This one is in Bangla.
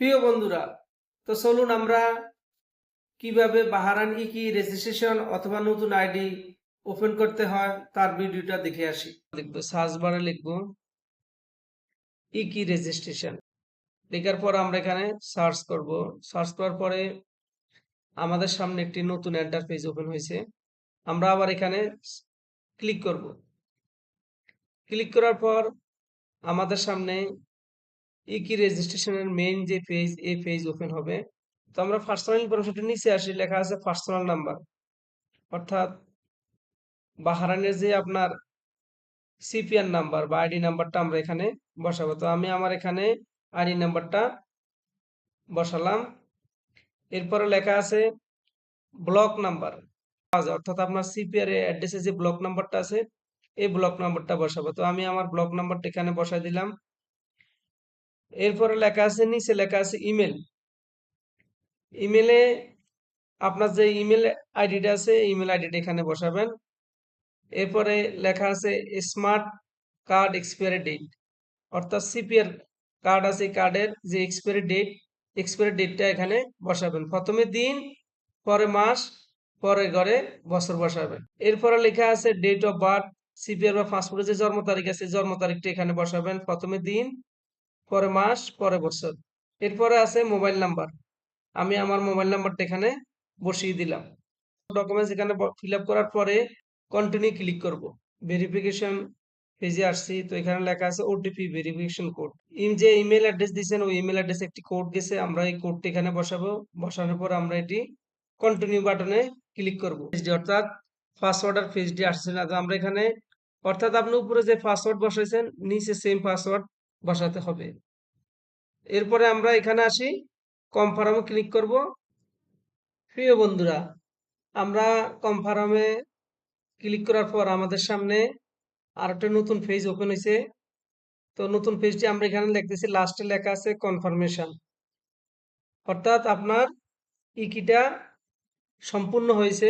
প্রিয় বন্ধুরা, তো চলুন আমরা কীভাবে বাহারান ই কি রেজিস্ট্রেশন অথবা নতুন আইডি ওপেন করতে হয় তার ভিডিওটা দেখে আসি। লিখব সার্চ বারে লিখব, ই কি রেজিস্ট্রেশন লেখার পর আমরা এখানে সার্চ করব। সার্চ করার পরে আমাদের সামনে একটি নতুন ইন্টারফেস ওপেন হয়েছে। আমরা আবার এখানে ক্লিক করব। ক্লিক করার পর আমাদের সামনে ই কি রেজিস্ট্রেশনের মেইন যে পেজ এই পেজ ওপেন হবে? তো আমরা পার্সোনাল ইনফরমেশনটা নিচে আসি, লেখা আছে পার্সোনাল নাম্বার অর্থাৎ বাহারানের যে আপনার সিপিআর নাম্বার বা আইডি নাম্বারটা আমরা এখানে বসাবো। তো আমি আমার এখানে আইডি নাম্বারটা বসালাম। এরপরে লেখা আছে ব্লক নাম্বার অর্থাৎ আপনার সিপিআর অ্যাড্রেসে যে ব্লক নাম্বারটা আছে, এই ব্লক নাম্বারটা বসাবো। তো আমি আমার ব্লক নাম্বারটা এখানে বসাই দিলাম। এরপরে লেখা আছে নিচে লেখা আছে ইমেল ইমেলে আপনার যে ইমেল আইডিটা আছে ইমেল আইডিটা এখানে বসাবেন। এরপরে লেখা আছে স্মার্ট কার্ড এক্সপায়ারি ডেট অর্থাৎ সিপিআর কার্ড আছে কার্ডের যে এক্সপায়ারি ডেট এক্সপায়ারি ডেটটা এখানে বসাবেন। প্রথমে দিন, পরে মাস, পরে ঘরে বছর বসাবেন। এরপরে লেখা আছে ডেট অফ বার্থ সিপিআর বা পাসপোর্টের যে জন্ম তারিখ আছে, জন্ম তারিখটা এখানে বসাবেন। প্রথমে দিন পরে মাস, পরে বছর। এরপরে আছে মোবাইল নাম্বার। আমি আমার মোবাইল নাম্বারটা এখানে বসিয়ে দিলাম। ডকুমেন্টস এখানে ফিল করার পরে কন্টিনিউ ক্লিক করব। ভেরিফিকেশন পেজে আসছি। তো এখানে লেখা আছে ওটিপি ভেরিফিকেশন কোড যে ইমেল অ্যাড্রেস দিয়েছেন, ওই ইমেল অ্যাড্রেসে একটি কোড গেছে। আমরা এই কোডটি এখানে বসাবো। বসানোর পর আমরা এটি কন্টিনিউ বাটনে ক্লিক করব। অর্থাৎ পাসওয়ার্ড আর পেজটি আসছে না। তো আমরা এখানে, অর্থাৎ আপনি উপরে যে পাসওয়ার্ড বসাইছেন, নিচে সেম পাসওয়ার্ড বসাতে হবে। এরপরে আমরা এখানে আসি। কনফার্মে ক্লিক করব। প্রিয় বন্ধুরা, আমরা কনফার্মে ক্লিক করার পর আমাদের সামনে আর একটা নতুন পেজ ওপেন হয়েছে। তো নতুন পেজটি আমরা এখানে লিখতেছি লাস্টে লেখা আছে কনফার্মেশন অর্থাৎ আপনার ইকিটা সম্পূর্ণ হয়েছে।